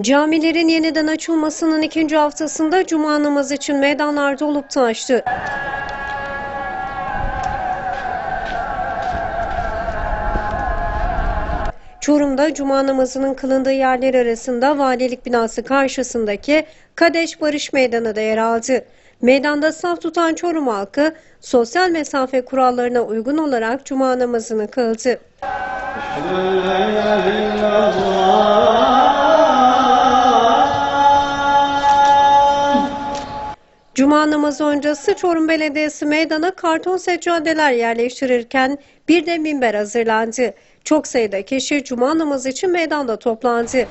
Camilerin yeniden açılmasının ikinci haftasında cuma namazı için meydanlar dolup taştı. Çorum'da cuma namazının kılındığı yerler arasında valilik binası karşısındaki Kadeş Barış Meydanı da yer aldı. Meydanda saf tutan Çorum halkı sosyal mesafe kurallarına uygun olarak cuma namazını kıldı. Cuma namazı öncesi Çorum Belediyesi meydana karton seccadeler yerleştirirken bir de minber hazırlandı. Çok sayıda kişi cuma namazı için meydanda toplandı.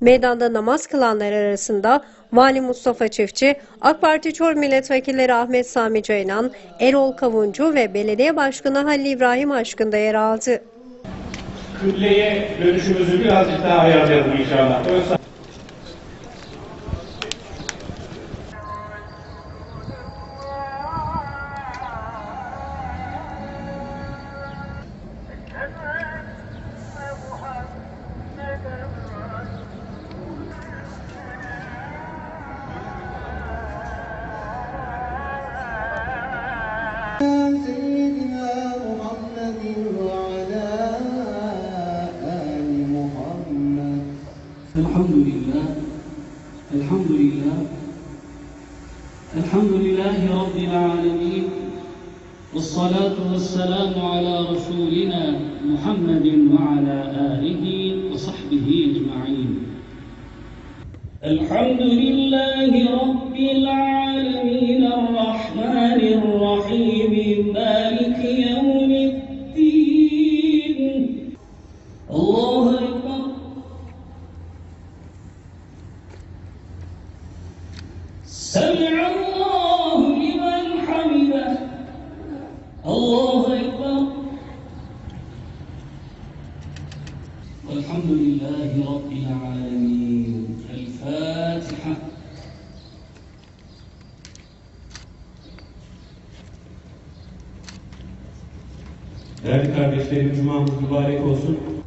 Meydanda namaz kılanlar arasında Vali Mustafa Çiftçi, AK Parti Çorum Milletvekilleri Ahmet Sami Ceylan, Erol Kavuncu ve Belediye Başkanı Halil İbrahim Aşkın da yer aldı. Kıbleye dönüşümüzü birazcık daha ayarlayalım inşallah. Ön الحمد لله الحمد لله الحمد لله رب العالمين والصلاة والسلام على رسولنا محمد وعلى آله وصحبه أجمعين. الحمد لله رب العالمين الرحمن الرحيم مالك يوم الدين. الله أكبر. سمع الله لمن حمده. الله أكبر. والحمد لله رب العالمين. الفاتحة. Değerli kardeşlerim, Cuma'mız mübarek olsun.